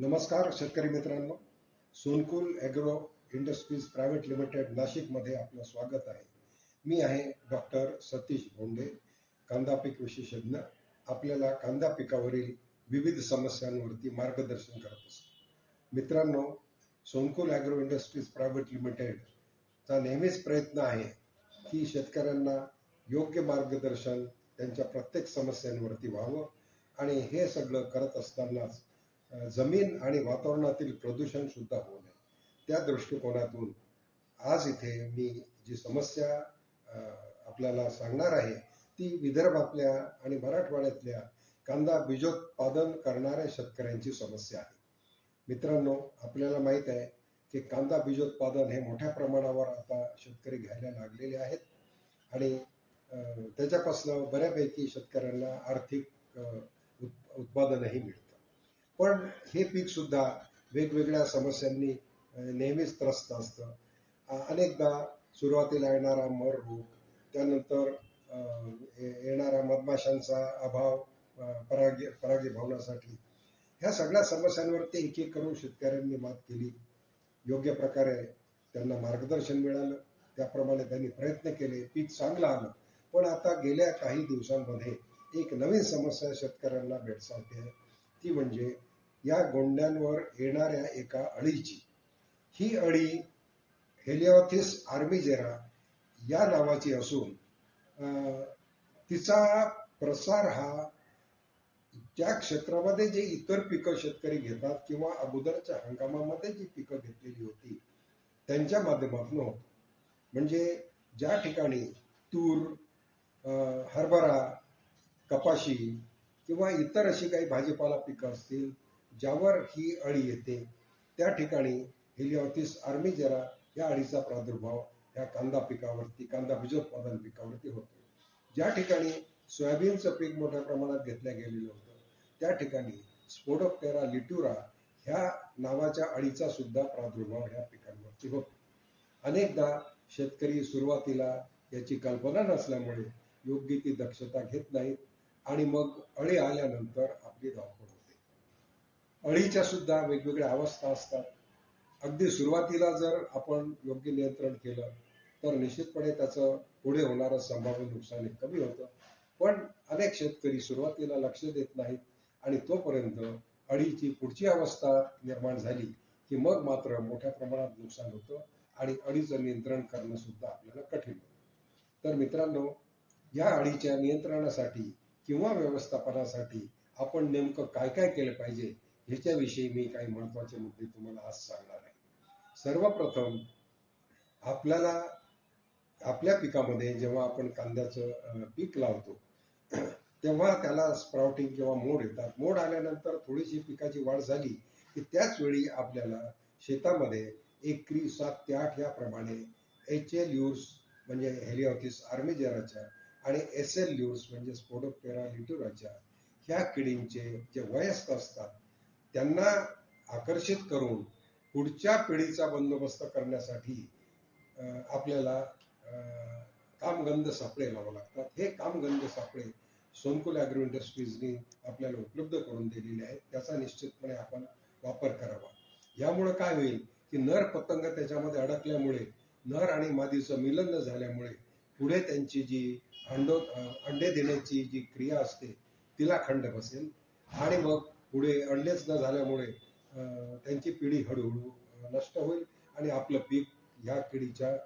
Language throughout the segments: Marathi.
नमस्कार शेतकरी मित्रांनो. Sonkul agro industries private limited नाशिकमध्ये आपलं स्वागत आहे. मी आहे डॉक्टर सतीश भोंडे कांदा पीक विशेषज्ञ. आपल्याला कांदा पिकावरील विविध समस्यांवरती मार्गदर्शन करत असतो. मित्रांनो सोनकुल ॲग्रो इंडस्ट्रीज प्रायव्हेट लिमिटेडचा नेहमीच प्रयत्न आहे की शेतकऱ्यांना योग्य मार्गदर्शन त्यांच्या प्रत्येक समस्यांवरती व्हावं आणि हे सगळं करत असतानाच जमीन आणि वातावरणातील प्रदूषण सुद्धा होऊ नये. त्या दृष्टिकोनातून आज इथे मी जी समस्या आपल्याला सांगणार आहे ती विदर्भातल्या आणि मराठवाड्यातल्या कांदा बीजोत्पादन करणाऱ्या शेतकऱ्यांची समस्या आहे. मित्रांनो आपल्याला माहीत आहे की कांदा बीजोत्पादन हे मोठ्या प्रमाणावर आता शेतकरी घ्यायला लागलेले आहेत आणि अ, त्याच्यापासून बऱ्यापैकी शेतकऱ्यांना आर्थिक उत्पादनही मिळतं. पण हे पीक सुद्धा वेगवेगळ्या समस्यांनी नेहमीच त्रस्त असतं. अनेकदा सुरुवातीला येणारा मर रोग त्यानंतर येणारा मधमाशांचा अभाव परागी परागीभवनासाठी ह्या सगळ्या समस्यांवरती एक एक करून शेतकऱ्यांनी मात केली. योग्य प्रकारे त्यांना मार्गदर्शन मिळालं. त्याप्रमाणे त्यांनी प्रयत्न केले. पीक चांगलं आलं. पण आता गेल्या काही दिवसांमध्ये एक नवीन समस्या शेतकऱ्यांना भेटसावते ती म्हणजे या गोंड्यांवर येणाऱ्या एका अळीची. ही अळी हेलिओथिस आर्मिजेरा या नावाची असून अं, तिचा प्रसार हा त्या क्षेत्रामध्ये जे इतर पिकं शेतकरी घेतात किंवा अगोदरच्या हंगामामध्ये जी पिकं घेतलेली होती त्यांच्या माध्यमातून होतो. म्हणजे ज्या ठिकाणी तूर अं, हरभरा कपाशी किंवा इतर अशी काही भाजीपाला पिकं असतील ज्यावर ही अळी येते त्या ठिकाणी हेलिओथिस आर्मीजेरा या अळीचा प्रादुर्भाव या कांदा पिकावरती कांदा बीजोत्पादन पिकावरती होतो. ज्या ठिकाणी सोयाबीनचं पीक मोठ्या प्रमाणात घेतलं गेलेलं होतं त्या ठिकाणी स्पोडोपेरा लिट्युरा ह्या नावाच्या अळीचा सुद्धा प्रादुर्भाव ह्या पिकांवरती होतो. अनेकदा शेतकरी सुरुवातीला याची कल्पना नसल्यामुळे योग्य ती दक्षता घेत नाहीत आणि मग अळी आल्यानंतर आपली धावपळ होते. अळीच्या सुद्धा वेगवेगळ्या अवस्था असतात. अगदी सुरुवातीला जर आपण योग्य नियंत्रण केलं तर निश्चितपणे त्याचं पुढे होणारं संभाव्य नुकसान हे कमी होतं. पण अनेक शेतकरी सुरुवातीला लक्ष देत नाहीत आणि तोपर्यंत अळीची पुढची अवस्था निर्माण झाली की मग मात्र मोठ्या प्रमाणात नुकसान होतं आणि अळीचं नियंत्रण करणं सुद्धा आपल्याला कठीण होतं. तर मित्रांनो या अळीच्या नियंत्रणासाठी किंवा व्यवस्थापनासाठी आपण नेमकं काय काय केलं पाहिजे ह्याच्याविषयी मी काही महत्त्वाचे मुद्दे तुम्हाला आज सांगणार आहे. सर्वप्रथम आपल्याला आपल्या पिकामध्ये जेव्हा आपण कांद्याचं पीक लावतो तेव्हा त्याला स्प्राउटिंग किंवा मोड येतात. मोड आल्यानंतर थोडीशी पिकाची वाढ झाली की त्याच वेळी आपल्याला शेतामध्ये एकरी सात ते आठ याप्रमाणे एच एल यूर्स म्हणजे हेलिओथिस आर्मेजेराच्या आणि एस एल ल्यूर्स म्हणजे स्पोडोपेरा लिटुराच्या ह्या किडींचे जे वयस्क असतात त्यांना आकर्षित करून पुढच्या पिढीचा बंदोबस्त करण्यासाठी आपल्याला कामगंध सापळे लावावं लागतात. हे कामगंध सापळे सोनकुल ॲग्रो इंडस्ट्रीजनी आपल्याला उपलब्ध करून दिलेले आहेत. त्याचा निश्चितपणे आपण वापर करावा. यामुळे काय होईल की नर पतंग त्याच्यामध्ये अडकल्यामुळे नर आणि मादीचं मिलन न झाल्यामुळे पुढे त्यांची जी अंडो अंडे देण्याची जी क्रिया असते तिला खंड बसेल. आणि मग पुढे अंडेच न झाल्यामुळे त्यांची पिढी हळूहळू नष्ट होईल आणि आपलं पीक ह्या किडीच्या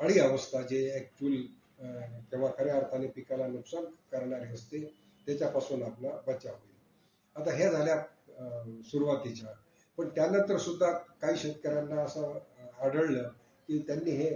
अळी अवस्था जे ॲक्च्युअल तेव्हा खऱ्या अर्थाने पिकाला नुकसान करणारी असते त्याच्यापासून आपला बचाव होईल. आता हे झाल्या अं, सुरुवातीच्या. पण त्यानंतर सुद्धा काही शेतकऱ्यांना असं आढळलं की त्यांनी हे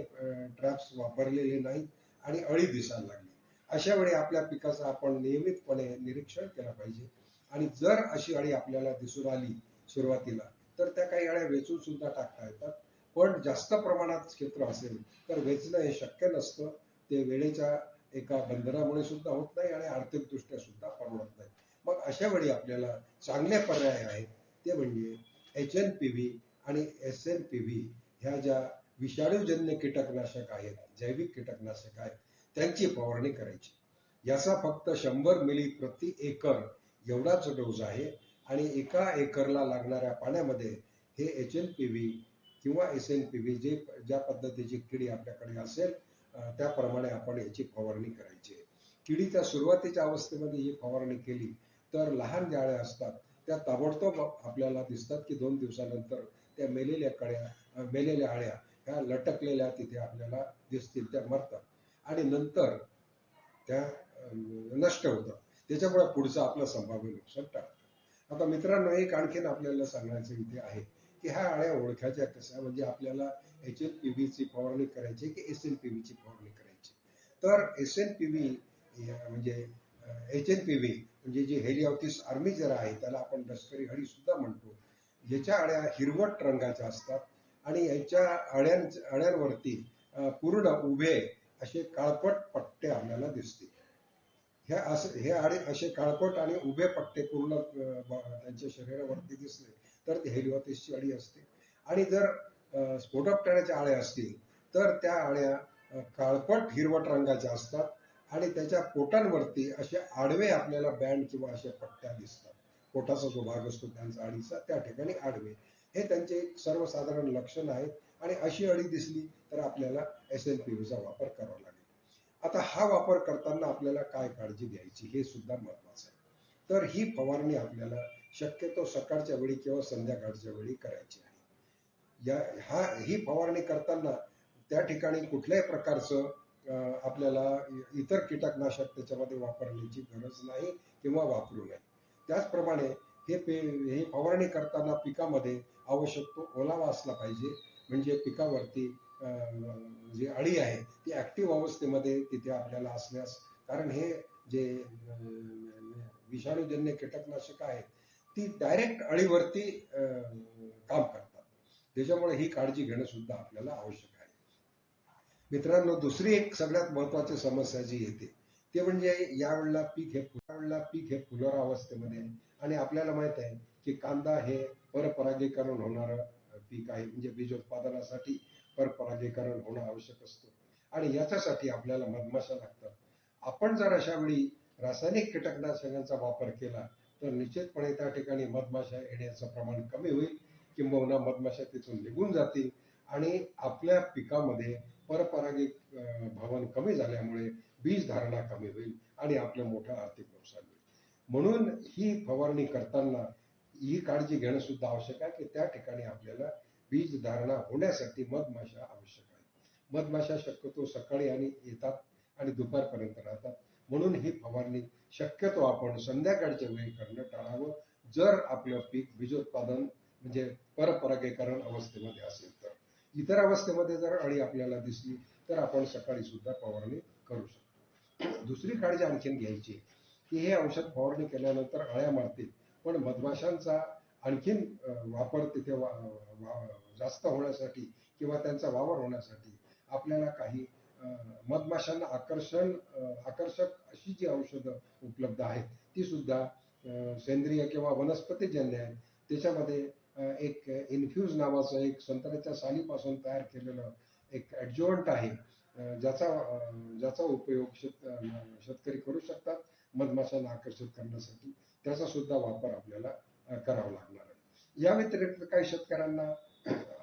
ट्रॅप्स वापरलेले नाहीत आणि अळी दिसायला लागली. अशा वेळी आपल्या पिकाचं आपण नियमितपणे निरीक्षण केलं पाहिजे. आणि जर अशी अळी आपल्याला दिसून आली सुरुवातीला तर त्या काही अळ्या वेचून सुद्धा टाकता येतात. पण जास्त प्रमाणात क्षेत्र असेल तर वेचणं हे शक्य नसतं. ते वेळेच्या एका बंधनामुळे सुद्धा होत नाही आणि आर्थिकदृष्ट्या सुद्धा परवडत नाही. मग अशा वेळी आपल्याला चांगले पर्याय आहेत. ते म्हणजे एच एन पी व्ही आणि एस एन पी व्ही ह्या ज्या विषाणूजन्य कीटकनाशक आहेत जैविक कीटकनाशक आहेत त्यांची फवारणी करायची. याचा फक्त शंभर मिली प्रति एकर एवढाच डोस आहे. आणि एका एकरला लागणाऱ्या पाण्यामध्ये हे एच एन पी व्ही किंवा एस एन पी व्ही जे ज्या पद्धतीची किडी आपल्याकडे असेल त्याप्रमाणे आपण याची फवारणी करायची किडीच्या सुरुवातीच्या अवस्थेमध्ये ही फवारणी केली तर लहान जाळ्या असतात त्या ताबडतोब आपल्याला दिसतात की दोन दिवसानंतर त्या मेलेल्या कळ्या मेलेल्या अळ्या ह्या लटकलेल्या तिथे आपल्याला दिसतील त्या मरतात. आणि नंतर त्या नष्ट होतात. त्याच्यामुळे पुढचं आपलं संभाव्य नुकसान टाळतं आता मित्रांनो एक आणखीन आपल्याला सांगायचं इथे आहे की ह्या अळ्या ओळखायच्या कशा म्हणजे आपल्याला एच एन पी व्हीची फवारणी करायची की एस एन पी व्हीची फवारणी करायची तर एस एन पी व्ही म्हणजे एच एल पी व्ही म्हणजे जी आर्मी जरा आहे त्याला आपण लष्करी हळी सुद्धा म्हणतो. याच्या अळ्या हिरवट रंगाच्या असतात आणि याच्या अळ्यां अळ्यांवरती पूर्ण उभे असे काळपट पट्टे आपल्याला दिसतील. हे असं हे आळे असे काळपट आणि उभे पट्टे पूर्ण त्यांच्या शरीरावरती दिसले तर ते हेलिओथिसची अळी असते. आणि जर स्फोटकटण्याच्या आळ्या असतील तर त्या आळ्या काळपट हिरवट रंगाच्या असतात आणि त्याच्या पोटांवरती असे आडवे आपल्याला बँड किंवा अशा पट्ट्या दिसतात. पोटाचा जो भाग असतो त्यांचा अळीचा त्या ठिकाणी आडवे. हे त्यांचे एक सर्वसाधारण लक्षण आहेत आणि अशी अळी दिसली तर आपल्याला एस एल पी व्हीचा वापर करावा लागेल. आता हा वापर करताना आपल्याला काय काळजी घ्यायची हे सुद्धा महत्वाचं आहे. तर ही फवारणी आपल्याला शक्यतो सकाळच्या वेळी किंवा संध्याकाळच्या वेळी करायची आहे. या हा ही फवारणी करताना त्या ठिकाणी कुठल्याही प्रकारचं अं, आपल्याला इतर कीटकनाशक त्याच्यामध्ये वापरण्याची गरज नाही किंवा वापरू नये. त्याचप्रमाणे हे पे हे फवारणी करताना पिकामध्ये आवश्यक तो ओलावा असला पाहिजे म्हणजे पिकावरती जी अळी आहे ती ऍक्टिव्ह अवस्थेमध्ये तिथे आपल्याला असण्यास कारण हे जे विषाणूजन्य कीटकनाशक आहेत ती डायरेक्ट अळीवरती काम करतात त्याच्यामुळे ही काळजी घेणं सुद्धा आपल्याला आवश्यक आहे मित्रांनो दुसरी एक सगळ्यात महत्वाची समस्या जी येते ते म्हणजे यावेळेला पीक हे यावेळेला पीक हे फुलोरा अवस्थेमध्ये आहे. आणि आपल्याला माहीत आहे की कांदा हे परपरागीकरण होणारं पीक आहे म्हणजे बीज उत्पादनासाठी परपरागीकरण होणं आवश्यक असतं. आणि याच्यासाठी आपल्याला मधमाशा लागतात. आपण जर अशा वेळी रासायनिक कीटकनाशकांचा वापर केला तर निश्चितपणे त्या ठिकाणी मधमाशा येण्याचं प्रमाण कमी होईल किंबहुना मधमाशा तिथून निघून जातील आणि आपल्या पिकामध्ये परपरागी भवन कमी झाल्यामुळे बीज धारणा कमी होईल आणि आपलं मोठं आर्थिक नुकसान होईल. म्हणून ही फवारणी करताना ही काळजी घेणं सुद्धा आवश्यक आहे की त्या ठिकाणी आपल्याला बीज धारणा होण्यासाठी मधमाशा आवश्यक आहे. मधमाशा शक्यतो सकाळी आणि येतात आणि दुपारपर्यंत राहतात. म्हणून ही फवारणी शक्यतो आपण संध्याकाळच्या वेळी करणं टाळावं. जर आपलं पीक बीजोत्पादन म्हणजे परपरागीकरण अवस्थेमध्ये असेल तर. इतर अवस्थेमध्ये जर अळी आपल्याला दिसली तर आपण सकाळी सुद्धा फवारणी करू शकतो. दुसरी काळजी आणखीन घ्यायची की हे औषध फवारणी केल्यानंतर अळ्या मारतील. पण मधमाशांचा आणखीन वापर तिथे वा- वा- जास्त होण्यासाठी किंवा त्यांचा वावर होण्यासाठी आपल्याला काही मधमाशांना आकर्षण आकर्षक अशी जी औषधं उपलब्ध आहेत ती सुद्धा सेंद्रिय किंवा वनस्पतीजन्य आहेत. त्याच्यामध्ये एक इन्फ्यूज नावाचं एक संत्र्याच्या सालीपासून तयार केलेलं एक ॲडजॉइंट आहे ज्याचा ज्याचा उपयोग शेत शेतकरी करू शकतात मधमाशांना आकर्षित करण्यासाठी. त्याचा सुद्धा वापर आपल्याला करावं लागणार आहे. या व्यतिरिक्त काही शेतकऱ्यांना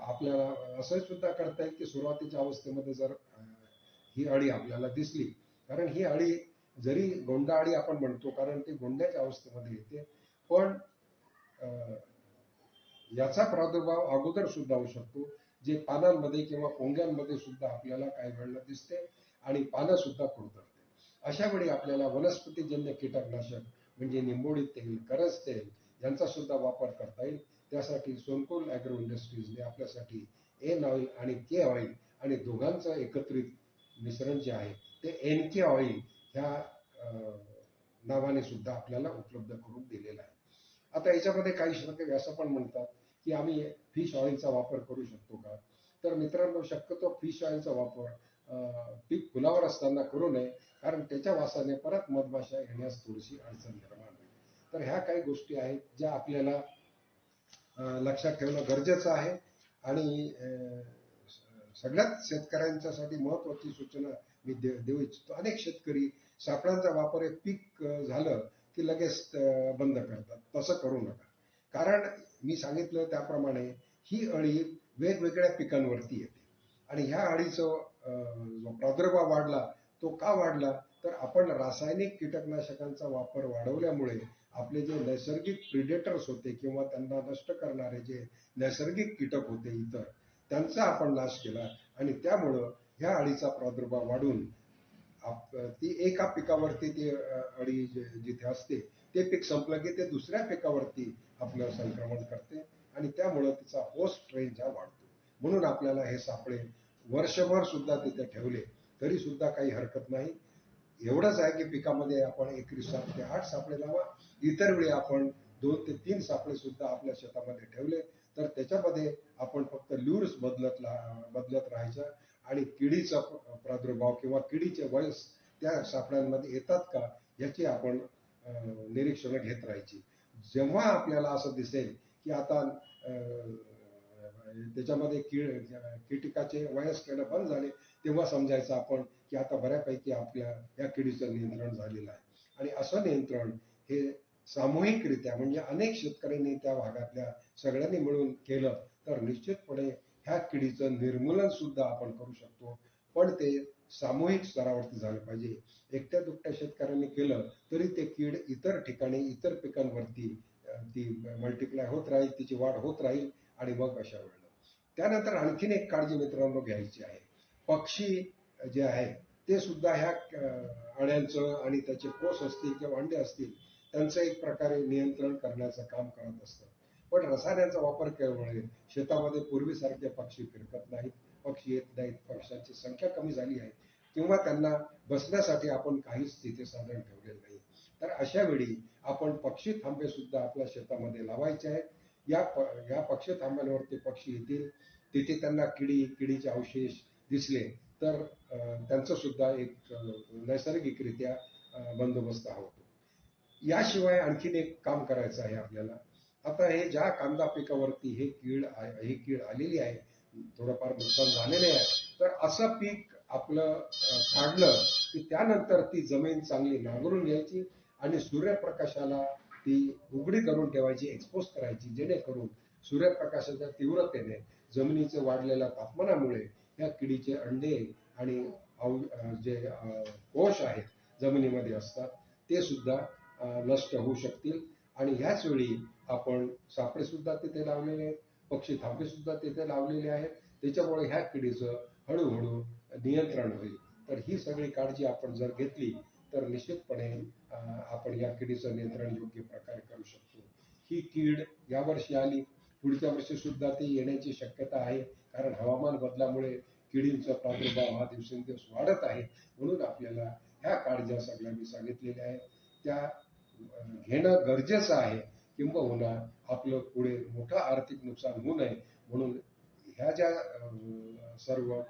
आपल्याला असं सुद्धा करता येईल की सुरुवातीच्या अवस्थेमध्ये जर ही अळी आपल्याला दिसली कारण ही अळी जरी गोंडा अळी आपण म्हणतो कारण ती गोंड्याच्या अवस्थेमध्ये येते पण याचा प्रादुर्भाव अगोदर सुद्धा होऊ शकतो जे पानांमध्ये किंवा पोंग्यांमध्ये सुद्धा आपल्याला काही वेळेला दिसते आणि पानं सुद्धा कुरतडते अशा वेळी आपल्याला वनस्पतीजन्य कीटकनाशक म्हणजे निंबोडी तेल करस तेल यांचा सुद्धा वापर करता येईल. त्यासाठी सोनकोल अॅग्रो इंडस्ट्रीजने आपल्यासाठी एन ऑइल आणि के ऑइल आणि दोघांचं एकत्रित मिश्रण जे आहे ते एन के ऑइल ह्या नावाने सुद्धा आपल्याला उपलब्ध करून दिलेलं आहे. आता याच्यामध्ये काही शेतकरी असं पण म्हणतात की आम्ही फिश ऑइलचा वापर करू शकतो का? तर मित्रांनो शक्यतो फिश ऑइलचा वापर पीक फुलावर असताना करू नये कारण त्याच्या वासाने परत मधमाशा येण्यास थोडीशी अडचण निर्माण तर ह्या काही गोष्टी आहेत ज्या आपल्याला लक्षात ठेवणं गरजेचं आहे. आणि सगळ्याच शेतकऱ्यांच्यासाठी महत्वाची सूचना मी दे- देऊ इच्छितो. अनेक शेतकरी सापळांचा वापर एक पीक झालं की लगेच बंद करतात. तसं करू नका. कारण मी सांगितलं त्याप्रमाणे ही अळी वेगवेगळ्या पिकांवरती येते. आणि ह्या अळीचं जो प्रादुर्भाव वाढला तो का वाढला? तर आपण रासायनिक कीटकनाशकांचा वापर वाढवल्यामुळे आपले जे नैसर्गिक प्रिडेटर्स होते किंवा त्यांना नष्ट करणारे जे नैसर्गिक कीटक होते इतर त्यांचा आपण नाश केला आणि त्यामुळं ह्या अळीचा प्रादुर्भाव वाढून ती एका पिकावरती ती अळी जिथे असते ते पीक संपलं की ते दुसऱ्या पिकावरती आपलं संक्रमण करते आणि त्यामुळं तिचा होस्ट रेंज हा वाढतो. म्हणून आपल्याला हे सापळे वर्षभर सुद्धा तिथे ठेवले तरी सुद्धा काही हरकत नाही. एवढंच आहे की पिकामध्ये आपण एकरी सात ते आठ सापळे लावा इतर वेळी आपण दोन ते तीन सापळे सुद्धा आपल्या शेतामध्ये ठेवले तर त्याच्यामध्ये आपण फक्त ल्यूर्स बदलत ला- बदलत राहायचं. आणि किडीचा प्रादुर्भाव किंवा किडीचे वयस त्या सापळ्यांमध्ये येतात का याची आपण निरीक्षण निरीक्षणं घेत राहायची. जेव्हा आपल्याला असं दिसेल की आता त्याच्यामध्ये कीड कीटकाचे वयस येणं बंद झाले तेव्हा समजायचं आपण की आता बऱ्यापैकी आपल्या या किडीचं नियंत्रण झालेलं आहे. आणि असं नियंत्रण हे सामूहिकरित्या म्हणजे अनेक शेतकऱ्यांनी त्या भागातल्या सगळ्यांनी मिळून केलं तर निश्चितपणे ह्या किडीचं निर्मूलन सुद्धा आपण करू शकतो. पण ते सामूहिक स्तरावरती झालं पाहिजे. एकट्या दुकट्या शेतकऱ्यांनी केलं तरी ते कीड इतर ठिकाणी इतर पिकांवरती ती मल्टिप्लाय होत राहील तिची वाढ होत राहील आणि मग अशा वेळेला. त्यानंतर आणखीन एक काळजी मित्रांनो घ्यायची आहे. पक्षी जे आहेत ते सुद्धा ह्या अळ्यांचं आणि त्याचे कोस असतील किंवा अंडे असतील त्यांचं एक प्रकारे नियंत्रण करण्याचं काम करत असतं. पण रसायनाचा वापर केल्यामुळे शेतामध्ये पूर्वीसारखे पक्षी फिरकत नाहीत. पक्षी येत नाहीत. पक्ष्यांची संख्या कमी झाली आहे. किंवा त्यांना बसण्यासाठी आपण काहीच तिथे साधन ठेवलेलं नाही. तर अशा वेळी आपण पक्षी थांबे सुद्धा आपल्या शेतामध्ये लावायचे आहेत. या प या पक्षी थांब्यांवरती पक्षी येतील. तिथे त्यांना किडी किडीचे अवशेष दिसले तर त्यांचं सुद्धा एक नैसर्गिकरित्या बंदोबस्त हवा होतो. याशिवाय आणखीन एक काम करायचं आहे आपल्याला. आता हे ज्या कांदा पिकावरती हे कीड ही कीड आलेली आहे थोडंफार नुकसान झालेले आहे तर असं पीक आपलं काढलं की त्यानंतर ती जमीन चांगली नांगरून घ्यायची आणि सूर्यप्रकाशाला ती उघडी करून ठेवायची एक्सपोज करायची जेणेकरून सूर्यप्रकाशाच्या तीव्रतेने जमिनीचे वाढलेल्या तापमानामुळे या किडीचे अंडे आणि जे कोश आहेत जमिनीमध्ये असतात ते सुद्धा नष्ट होऊ शकतील. आणि ह्याच वेळी आपण सापळे सुद्धा तिथे लावलेले आहेत. पक्षी थांबे सुद्धा तिथे लावलेले आहेत. त्याच्यामुळे ह्या किडीचं हळूहळू नियंत्रण होईल. तर ही सगळी काळजी आपण जर घेतली तर निश्चितपणे आपण या किडीचं नियंत्रण योग्य प्रकारे करू शकतो. ही कीड यावर्षी आली. पुढच्या वर्षी सुद्धा ती येण्याची शक्यता आहे. कारण हवामान बदलामुळे किडींचा प्रादुर्भाव हा दिवसेंदिवस वाढत आहे. म्हणून आपल्याला ह्या काळज्या सगळ्या मी सांगितलेल्या आहेत. त्या घेणं गरजेचं आहे किंबहुना आपलं पुढे मोठं आर्थिक नुकसान होऊ नये. म्हणून ह्या ज्या सर्व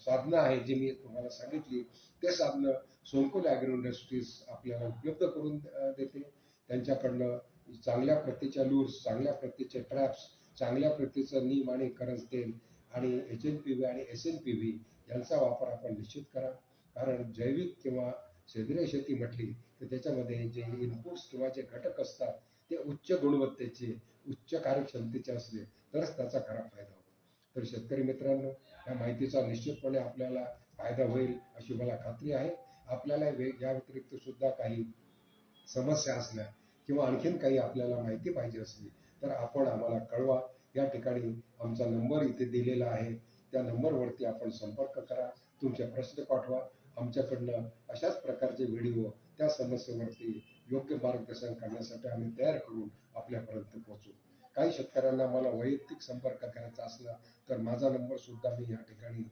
साधनं आहेत जी मी तुम्हाला सांगितली ते साधनं सोनकोल ॲग्रो इंडस्ट्रीज आपल्याला उपलब्ध करून देते. त्यांच्याकडनं चांगल्या प्रतीच्या लूर्स चांगल्या प्रतीचे ट्रॅप्स चांगल्या प्रतीचं नीम आणि करंज तेल आणि एच एन पी व्ही आणि एस एन पी व्ही यांचा वापर आपण निश्चित करा. कारण जैविक किंवा सेंद्रिय शेती म्हटली तर त्याच्यामध्ये जे इनपुट्स किंवा जे घटक असतात ते उच्च गुणवत्तेचे उच्च कार्यक्षमतेचे असले तरच त्याचा खरा फायदा होतो. तर शेतकरी मित्रांनो या माहितीचा निश्चितपणे आपल्याला फायदा होईल अशी मला खात्री आहे. आपल्याला या व्यतिरिक्त सुद्धा काही समस्या असल्या किंवा आणखीन काही आपल्याला माहिती पाहिजे असली तर आपण आम्हाला कळवा. या ठिकाणी आमचा नंबर इथे दिलेला आहे. त्या नंबरवरती आपण संपर्क करा. तुमचे प्रश्न पाठवा. आमच्याकडनं अशाच प्रकारचे व्हिडिओ त्या समस्येवरती योग्य मार्गदर्शन करण्यासाठी आम्ही तयार करून आपल्यापर्यंत पोहोचू. काही शेतकऱ्यांना मला वैयक्तिक संपर्क करायचा असला तर माझा नंबर सुद्धा मी या ठिकाणी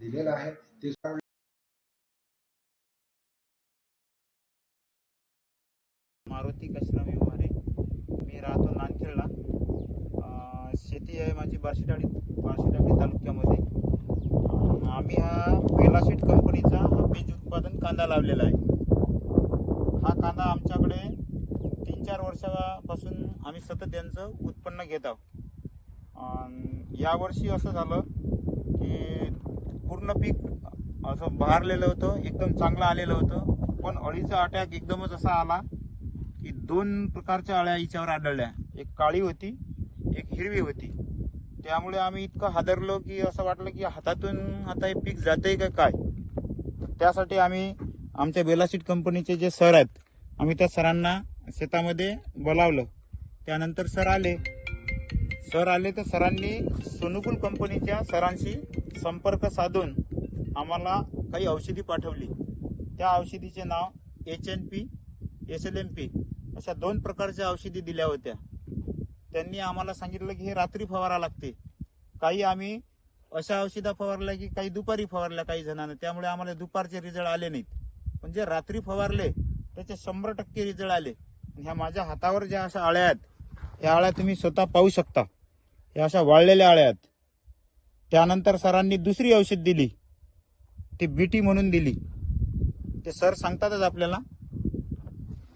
दिलेला आहे. ते मारुती कशराम व्यवहारे. मी राहतो नांदखेडला शेती आहे माझी बार्शीटाळी बार्शीटाळी तालुक्यामध्ये. आम्ही हा बेलाशीट कंपनीचा हा बीज उत्पादन कांदा लावलेला आहे. हा कांदा आमच्याकडे तीन चार वर्षापासून आम्ही सतत यांचं उत्पन्न घेत आहोत. यावर्षी असं झालं की पूर्ण पीक असं बहारलेलं होतं एकदम चांगलं आलेलं होतं. पण अळीचा अटॅक एकदमच असा आला की दोन प्रकारच्या अळ्या हिच्यावर आढळल्या. एक काळी होती एक हिरवी होती. त्यामुळे आम्ही इतकं हादरलो की असं वाटलं की हातातून आता हे पीक जातंय का काय? त्यासाठी आम्ही आमच्या बेलासीट कंपनीचे जे सर आहेत आम्ही त्या सरांना शेतामध्ये बोलावलं. त्यानंतर सर आले. सर आले तर सरांनी सोनुकुल कंपनीच्या सरांशी संपर्क साधून आम्हाला काही औषधी पाठवली. त्या औषधीचे नाव H N P S L M P अशा दोन प्रकारच्या औषधी दिल्या होत्या. त्यांनी आम्हाला सांगितलं की हे रात्री फवारा लागते. काही आम्ही अशा औषधा फवारल्या की काही दुपारी फवारल्या काही जणांना. त्यामुळे आम्हाला दुपारचे रिझल्ट आले नाहीत. जे रात्री फवारले त्याचे शंभर टक्के रिझल्ट आले. आणि ह्या माझ्या हातावर ज्या अशा आळ्या आहेत ह्या आळ्या तुम्ही स्वतः पाहू शकता. ह्या अशा वाळलेल्या आळ्या आहेत. त्यानंतर सरांनी दुसरी औषध दिली. ती बीटी म्हणून दिली. ते सर सांगतातच आपल्याला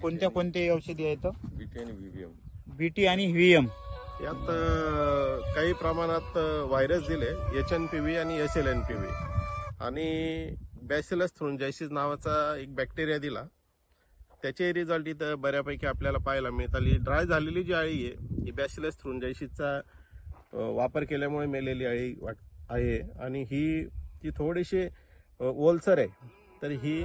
कोणत्या कोणत्या औषधी आहेत. बीटी आणि व्हीव्हीएम. बीटी आणि व्हीएम यात काही प्रमाणात व्हायरस दिले. एच एन पी व्ही आणि S L N P V. आणि बॅसिलस थ्रुंजायसिस नावाचा एक बॅक्टेरिया दिला. त्याचे रिझल्ट इथं बऱ्यापैकी आपल्याला पाहायला मिळत ही ड्राय झालेली जी अळी आहे ही बॅसिलस थ्रुंजायसिसचा वापर केल्यामुळे मेलेली अळी वाट आहे. आणि ही ती थोडीशी ओलसर आहे. तर ही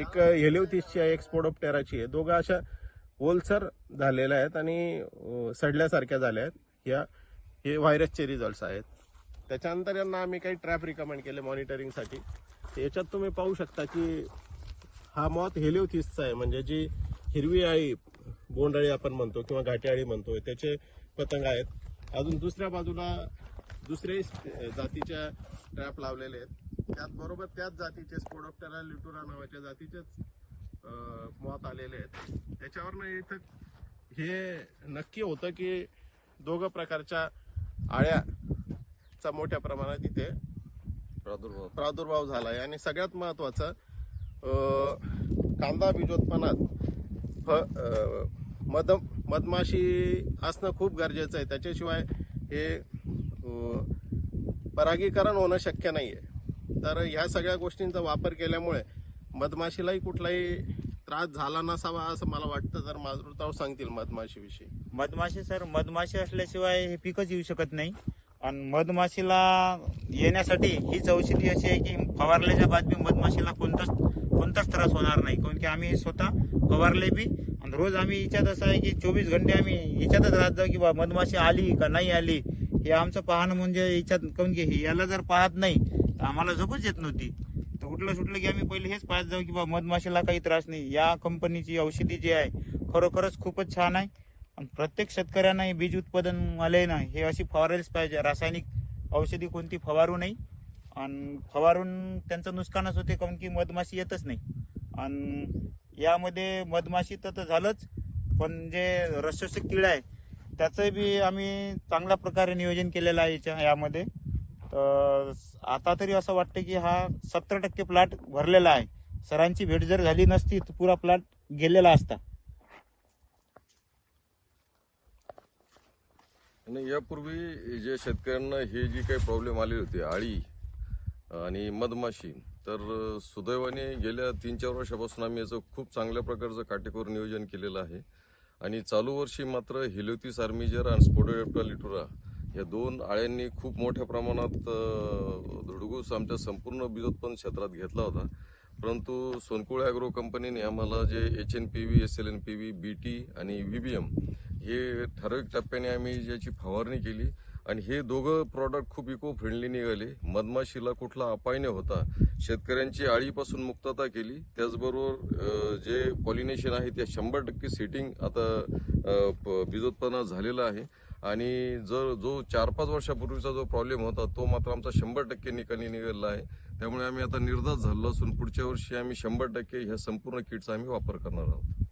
एक हेलिओथिसची आहे एक स्पोडोप्टेराची आहे. दोघं अशा ओलसर झालेल्या आहेत आणि सडल्यासारख्या झाल्या आहेत. या हे व्हायरसचे रिझल्ट आहेत. त्याच्यानंतर यांना आम्ही काही ट्रॅप रिकमेंड केले मॉनिटरिंगसाठी याच्यात तुम्ही पाहू शकता की हा मॉथ हेलिओथिसचा आहे. म्हणजे जी हिरवी आळी बोंडाळी आपण म्हणतो किंवा घाटी आळी म्हणतो त्याचे पतंग आहेत. अजून दुसऱ्या बाजूला दुसरे जातीच्या ट्रॅप लावलेले आहेत. त्याच बरोबर त्याच जातीचे स्पोडोप्टेरा लिटुरा नावाच्या जातीचेच मॉथ आलेले आहेत. त्याच्यावरनं इथं हे नक्की होतं की दोघं प्रकारच्या आळ्याचा मोठ्या प्रमाणात इथे प्रादुर्भाव. प्रादुर्भाव झाला आहे आणि सगळ्यात महत्वाचं अं, कांदा बीजोत्पन्नात फ- मध मधमाशी असणं खूप गरजेचं आहे. त्याच्याशिवाय हे परागीकरण होणं शक्य नाही आहे तर ह्या सगळ्या गोष्टींचा वापर केल्यामुळे मधमाशीलाही कुठलाही त्रास झाला नसावा असं मला वाटतं. तर माधुरताव सांगतील मधमाशीविषयी. मधमाशी सर मधमाशी असल्याशिवाय हे पिकच येऊ शकत नाही. आणि मधमाशीला येण्यासाठी हीच औषधी अशी आहे की फवारल्याच्या बातमी मधमाशीला कोणताच कोणताच त्रास होणार नाही. काऊन की आम्ही स्वतः फवारले बी आणि रोज आम्ही हिच्यात असं आहे की चोवीस घंटे आम्ही हिच्यातच राहत जाऊ की बा मधमाशी आली का नाही आली हे आमचं पाहणं म्हणजे हिच्यात काऊन की याला जर पाहत नाही तर आम्हाला झोपच येत नव्हती. तर उठलं सुटलं की आम्ही पहिले हेच पाहत जाऊ की बा मधमाशीला काही त्रास नाही. या कंपनीची औषधी जी आहे खरोखरच खूपच छान आहे. आणि प्रत्येक शेतकऱ्यांना हे बीज उत्पादन आले ना हे अशी फवारायलाच पाहिजे. रासायनिक औषधी कोणती फवारू नाही आणि फवारून त्यांचं नुकसानच होते काऊन की मधमाशी येतच नाही. आणि यामध्ये मधमाशी तर तर झालंच पण जे रसोषक किडा आहे त्याचं बी आम्ही चांगल्या प्रकारे नियोजन केलेलं आहे याच्या यामध्ये. तर आता तरी असं वाटतं की हा सत्तर टक्के प्लॉट भरलेला आहे. सरांची भेट जर झाली नसती तर पुरा प्लॉट गेलेला असता. आणि यापूर्वी जे शेतकऱ्यांना हे जी काही प्रॉब्लेम आलेली होती आळी आणि मधमाशी तर सुदैवाने गेल्या तीन चार वर्षापासून आम्ही याचं खूप चांगल्या प्रकारचं काटेकोर नियोजन केलेलं आहे. आणि चालू वर्षी मात्र हिलोतीस आर्मिजर आणि स्पोडोएप्टा लिटुरा या दोन आळ्यांनी खूप मोठ्या प्रमाणात धुडगूस आमच्या संपूर्ण बीजोत्पन्न क्षेत्रात घेतला होता. परंतु सोनकुळ ॲग्रो कंपनीने आम्हाला J H N P V S L N P V B T आणि व्ही बी एम हे ठराविक टप्प्याने आम्ही याची फवारणी केली आणि हे दोघं प्रॉडक्ट खूप इको फ्रेंडली निघाले. मधमाशीला कुठला अपाय न होता शेतकऱ्यांची आळीपासून मुक्तता केली. त्याचबरोबर जे पॉलिनेशन आहे ते शंभर टक्के सेटिंग आता प- बीजोत्पन्न झालेलं आहे. आणि जर जो चार पाच वर्षापूर्वीचा जो प्रॉब्लेम होता तो मात्र आमचा शंभर टक्के निकाली निघाला आहे. त्यामुळे आम्ही आता निर्धास झालो असून पुढच्या वर्षी आम्ही शंभर टक्के ह्या संपूर्ण किटचा आम्ही वापर करणार आहोत.